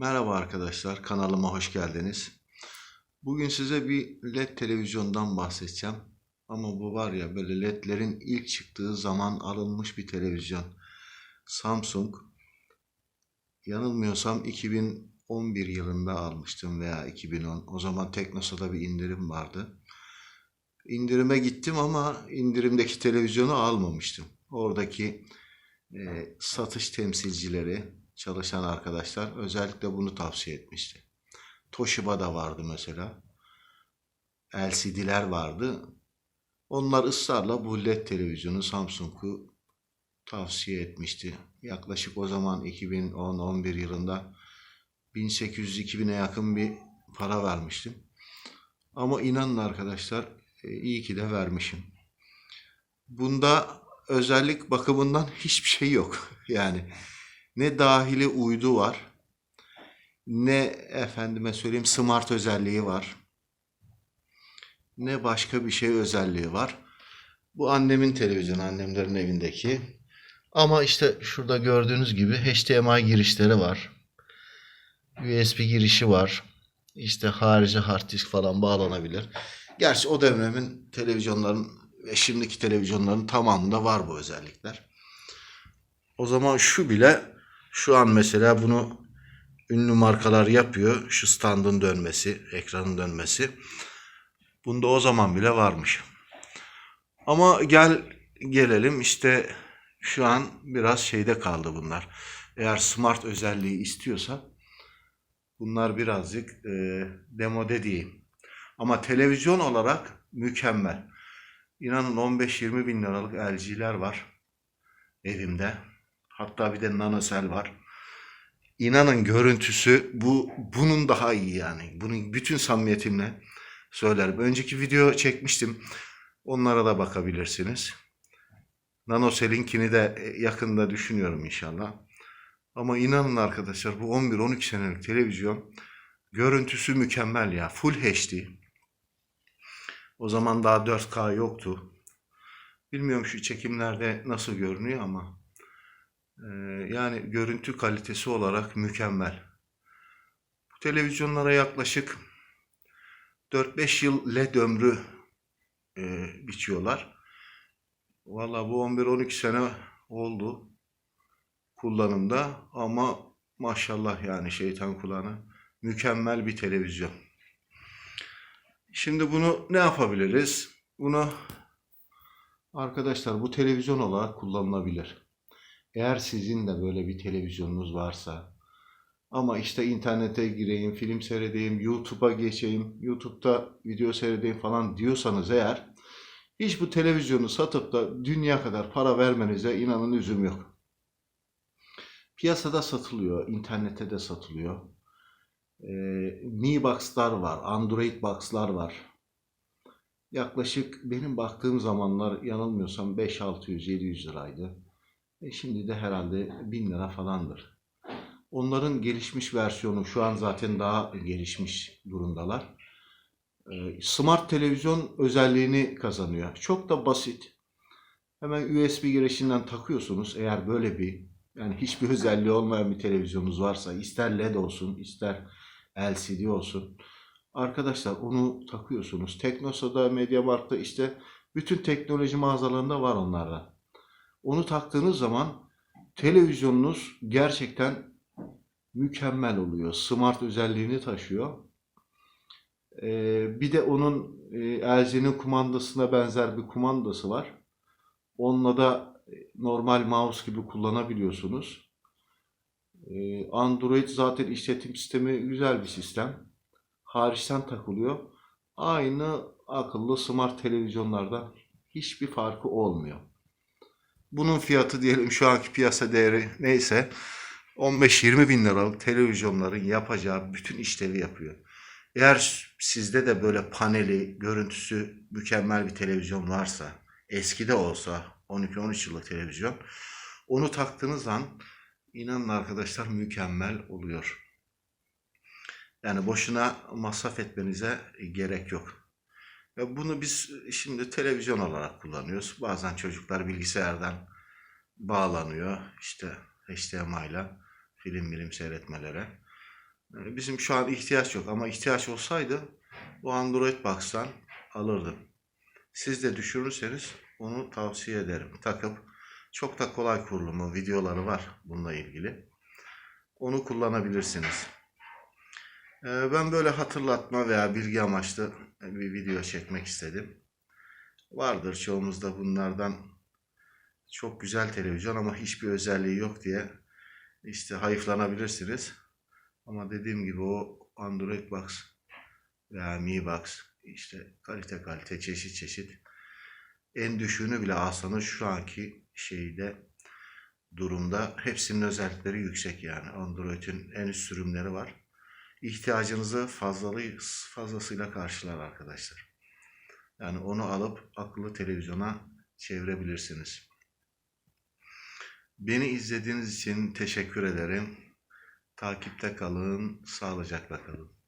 Merhaba arkadaşlar, kanalıma hoş geldiniz. Bugün size bir LED televizyondan bahsedeceğim. Ama bu var ya böyle LED'lerin ilk çıktığı zaman alınmış bir televizyon. Samsung. Yanılmıyorsam 2011 yılında almıştım veya 2010. O zaman Teknosa'da bir indirim vardı. İndirime gittim ama indirimdeki televizyonu almamıştım. Oradaki e, satış temsilcileri, çalışan arkadaşlar özellikle bunu tavsiye etmişti. Toshiba'da vardı mesela. LCD'ler vardı. Onlar ısrarla bu LED televizyonu Samsung'u tavsiye etmişti. Yaklaşık o zaman 2010-11 yılında 1800-2000'e yakın bir para vermiştim. Ama inanın arkadaşlar e, iyi ki de vermişim. Bunda özellik bakımından hiçbir şey yok. Yani ne dahili uydu var, ne efendime söyleyeyim smart özelliği var, ne başka bir şey özelliği var. Bu annemin televizyonu, annemlerin evindeki. Ama işte şurada gördüğünüz gibi HDMI girişleri var. USB girişi var. İşte harici hard disk falan bağlanabilir. Gerçi o dönemin televizyonların ve şimdiki televizyonların tamamında var bu özellikler. O zaman şu bile şu an mesela bunu ünlü markalar yapıyor. Şu standın dönmesi, ekranın dönmesi. Bunda o zaman bile varmış. Ama gel gelelim işte şu an biraz şeyde kaldı bunlar. Eğer smart özelliği istiyorsa bunlar birazcık e, demode diyeyim. Ama televizyon olarak mükemmel. İnanın 15-20 bin liralık LG'ler var evimde. Hatta bir de nanosel var. İnanın görüntüsü bu bunun daha iyi yani. Bunun bütün samimiyetimle söylerim. Önceki video çekmiştim. Onlara da bakabilirsiniz. Nanosel'inkini de yakında düşünüyorum inşallah. Ama inanın arkadaşlar bu 11-12 senelik televizyon görüntüsü mükemmel ya. Full HD. O zaman daha 4K yoktu. Bilmiyorum şu çekimlerde nasıl görünüyor ama e, yani görüntü kalitesi olarak mükemmel. Bu televizyonlara yaklaşık 4-5 yıl LED ömrü e, biçiyorlar. Valla bu 11-12 sene oldu kullanımda ama maşallah yani şeytan kulağına mükemmel bir televizyon. Şimdi bunu ne yapabiliriz? Bunu arkadaşlar bu televizyon olarak kullanılabilir. Eğer sizin de böyle bir televizyonunuz varsa ama işte internete gireyim, film seyredeyim, YouTube'a geçeyim, YouTube'da video seyredeyim falan diyorsanız eğer hiç bu televizyonu satıp da dünya kadar para vermenize inanın üzüm yok. Piyasada satılıyor, internette de satılıyor. Ee, Mi Box'lar var, Android Box'lar var. Yaklaşık benim baktığım zamanlar yanılmıyorsam 5-600-700 liraydı. E şimdi de herhalde 1000 lira falandır. Onların gelişmiş versiyonu şu an zaten daha gelişmiş durumdalar. Ee, Smart televizyon özelliğini kazanıyor. Çok da basit. Hemen USB girişinden takıyorsunuz. Eğer böyle bir yani hiçbir özelliği olmayan bir televizyonunuz varsa ister LED olsun ister LCD olsun. Arkadaşlar onu takıyorsunuz. Teknosa'da, Mediamarkt'ta işte bütün teknoloji mağazalarında var onlarda. Onu taktığınız zaman televizyonunuz gerçekten mükemmel oluyor. Smart özelliğini taşıyor. Ee, bir de onun e, LG'nin kumandasına benzer bir kumandası var. Onunla da normal mouse gibi kullanabiliyorsunuz. Ee, Android zaten işletim sistemi güzel bir sistem. Hariçten takılıyor. Aynı akıllı smart televizyonlarda hiçbir farkı olmuyor. Bunun fiyatı diyelim şu anki piyasa değeri neyse 15-20 bin liralık televizyonların yapacağı bütün işlevi yapıyor. Eğer sizde de böyle paneli, görüntüsü mükemmel bir televizyon varsa, eski de olsa 12-13 yıllık televizyon, onu taktığınız an inanın arkadaşlar mükemmel oluyor. Yani boşuna masraf etmenize gerek yok. Ve bunu biz şimdi televizyon olarak kullanıyoruz. Bazen çocuklar bilgisayardan bağlanıyor işte HDMI ile film bilim seyretmelere. Yani bizim şu an ihtiyaç yok ama ihtiyaç olsaydı bu Android Box'tan alırdım. Siz de düşünürseniz onu tavsiye ederim. Takıp çok da kolay kurulumu, videoları var bununla ilgili. Onu kullanabilirsiniz. Ben böyle hatırlatma veya bilgi amaçlı bir video çekmek istedim. Vardır çoğumuzda bunlardan çok güzel televizyon ama hiçbir özelliği yok diye işte hayıflanabilirsiniz. Ama dediğim gibi o Android Box veya Mi Box işte kalite kalite çeşit çeşit en düşüğünü bile alsanız şu anki şeyde durumda hepsinin özellikleri yüksek yani. Android'in en üst sürümleri var. İhtiyacınızı fazlalı, fazlasıyla karşılar arkadaşlar. Yani onu alıp akıllı televizyona çevirebilirsiniz. Beni izlediğiniz için teşekkür ederim. Takipte kalın, sağlıcakla kalın.